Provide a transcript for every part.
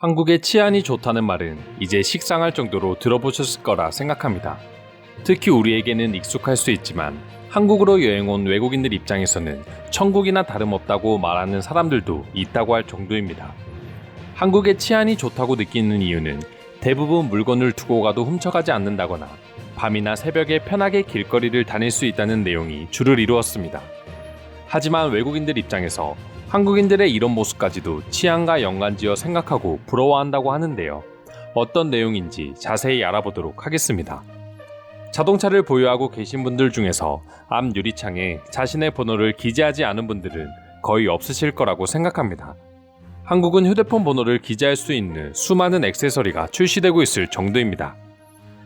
한국의 치안이 좋다는 말은 이제 식상할 정도로 들어보셨을 거라 생각합니다. 특히 우리에게는 익숙할 수 있지만 한국으로 여행 온 외국인들 입장에서는 천국이나 다름없다고 말하는 사람들도 있다고 할 정도입니다. 한국의 치안이 좋다고 느끼는 이유는 대부분 물건을 두고 가도 훔쳐가지 않는다거나 밤이나 새벽에 편하게 길거리를 다닐 수 있다는 내용이 주를 이루었습니다. 하지만 외국인들 입장에서 한국인들의 이런 모습까지도 치안과 연관지어 생각하고 부러워한다고 하는데요. 어떤 내용인지 자세히 알아보도록 하겠습니다. 자동차를 보유하고 계신 분들 중에서 앞 유리창에 자신의 번호를 기재하지 않은 분들은 거의 없으실 거라고 생각합니다. 한국은 휴대폰 번호를 기재할 수 있는 수많은 액세서리가 출시되고 있을 정도입니다.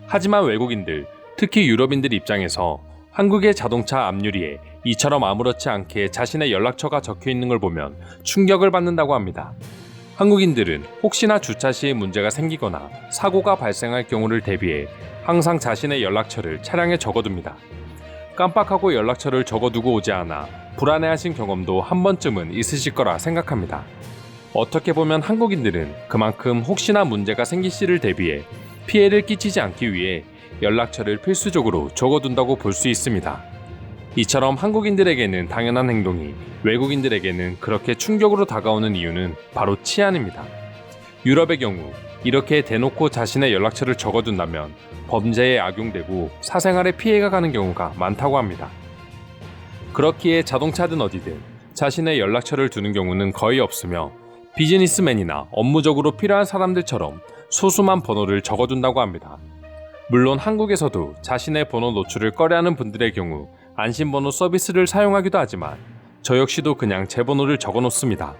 하지만 외국인들, 특히 유럽인들 입장에서 한국의 자동차 앞유리에 이처럼 아무렇지 않게 자신의 연락처가 적혀 있는 걸 보면 충격을 받는다고 합니다. 한국인들은 혹시나 주차 시에 문제가 생기거나 사고가 발생할 경우를 대비해 항상 자신의 연락처를 차량에 적어둡니다. 깜빡하고 연락처를 적어두고 오지 않아 불안해하신 경험도 한 번쯤은 있으실 거라 생각합니다. 어떻게 보면 한국인들은 그만큼 혹시나 문제가 생길 시를 대비해 피해를 끼치지 않기 위해 연락처를 필수적으로 적어둔다고 볼 수 있습니다. 이처럼 한국인들에게는 당연한 행동이 외국인들에게는 그렇게 충격으로 다가오는 이유는 바로 치안입니다. 유럽의 경우 이렇게 대놓고 자신의 연락처를 적어둔다면 범죄에 악용되고 사생활에 피해가 가는 경우가 많다고 합니다. 그렇기에 자동차든 어디든 자신의 연락처를 두는 경우는 거의 없으며 비즈니스맨이나 업무적으로 필요한 사람들처럼 소수만 번호를 적어둔다고 합니다. 물론 한국에서도 자신의 번호 노출을 꺼려하는 분들의 경우 안심번호 서비스를 사용하기도 하지만 저 역시도 그냥 제 번호를 적어 놓습니다.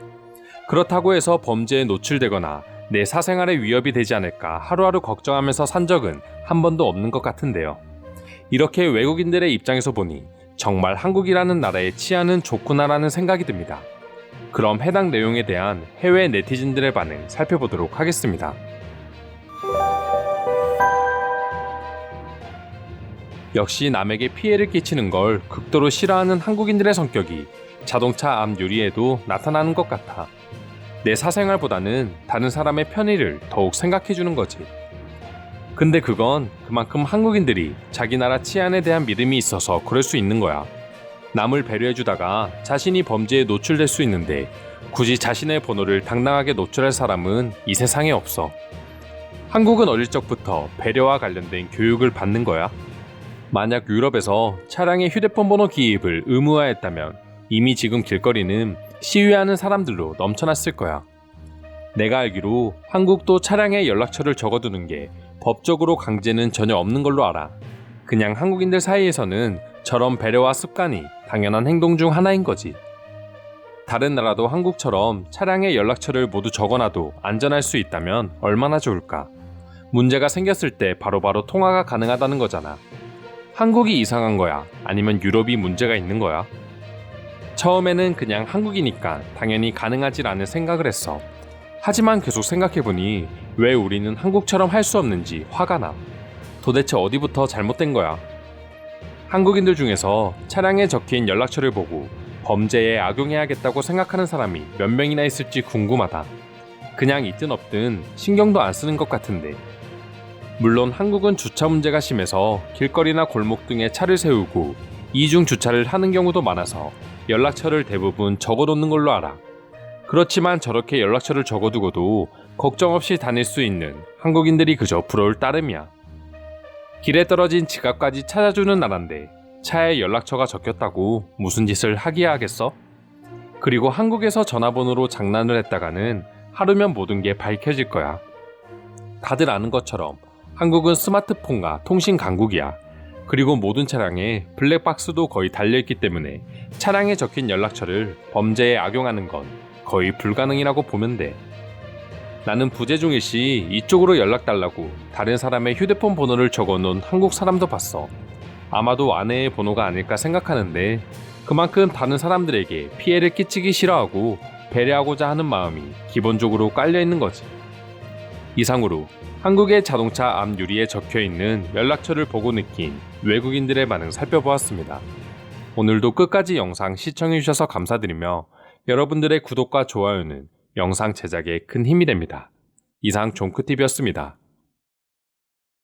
그렇다고 해서 범죄에 노출되거나 내 사생활에 위협이 되지 않을까 하루하루 걱정하면서 산 적은 한 번도 없는 것 같은데요. 이렇게 외국인들의 입장에서 보니 정말 한국이라는 나라의 치안은 좋구나라는 생각이 듭니다. 그럼 해당 내용에 대한 해외 네티즌들의 반응 살펴보도록 하겠습니다. 역시 남에게 피해를 끼치는 걸 극도로 싫어하는 한국인들의 성격이 자동차 앞 유리에도 나타나는 것 같아. 내 사생활보다는 다른 사람의 편의를 더욱 생각해 주는 거지. 근데 그건 그만큼 한국인들이 자기 나라 치안에 대한 믿음이 있어서 그럴 수 있는 거야. 남을 배려해 주다가 자신이 범죄에 노출될 수 있는데 굳이 자신의 번호를 당당하게 노출할 사람은 이 세상에 없어. 한국은 어릴 적부터 배려와 관련된 교육을 받는 거야. 만약 유럽에서 차량의 휴대폰 번호 기입을 의무화했다면 이미 지금 길거리는 시위하는 사람들로 넘쳐났을 거야. 내가 알기로 한국도 차량에 연락처를 적어두는 게 법적으로 강제는 전혀 없는 걸로 알아. 그냥 한국인들 사이에서는 저런 배려와 습관이 당연한 행동 중 하나인 거지. 다른 나라도 한국처럼 차량에 연락처를 모두 적어놔도 안전할 수 있다면 얼마나 좋을까. 문제가 생겼을 때 바로바로 통화가 가능하다는 거잖아. 한국이 이상한 거야? 아니면 유럽이 문제가 있는 거야? 처음에는 그냥 한국이니까 당연히 가능하질 않을 생각을 했어. 하지만 계속 생각해보니 왜 우리는 한국처럼 할 수 없는지 화가 나. 도대체 어디부터 잘못된 거야? 한국인들 중에서 차량에 적힌 연락처를 보고 범죄에 악용해야겠다고 생각하는 사람이 몇 명이나 있을지 궁금하다. 그냥 있든 없든 신경도 안 쓰는 것 같은데. 물론 한국은 주차 문제가 심해서 길거리나 골목 등에 차를 세우고 이중 주차를 하는 경우도 많아서 연락처를 대부분 적어놓는 걸로 알아. 그렇지만 저렇게 연락처를 적어두고도 걱정 없이 다닐 수 있는 한국인들이 그저 부러울 따름이야. 길에 떨어진 지갑까지 찾아주는 나란데 차에 연락처가 적혔다고 무슨 짓을 하기야 하겠어? 그리고 한국에서 전화번호로 장난을 했다가는 하루면 모든 게 밝혀질 거야. 다들 아는 것처럼 한국은 스마트폰과 통신 강국이야. 그리고 모든 차량에 블랙박스도 거의 달려있기 때문에 차량에 적힌 연락처를 범죄에 악용하는 건 거의 불가능이라고 보면 돼. 나는 부재중일 시 이쪽으로 연락 달라고 다른 사람의 휴대폰 번호를 적어 놓은 한국 사람도 봤어. 아마도 아내의 번호가 아닐까 생각하는데 그만큼 다른 사람들에게 피해를 끼치기 싫어하고 배려하고자 하는 마음이 기본적으로 깔려 있는 거지. 이상으로 한국의 자동차 앞 유리에 적혀 있는 연락처를 보고 느낀 외국인들의 반응 살펴보았습니다. 오늘도 끝까지 영상 시청해주셔서 감사드리며 여러분들의 구독과 좋아요는 영상 제작에 큰 힘이 됩니다. 이상 종크TV였습니다.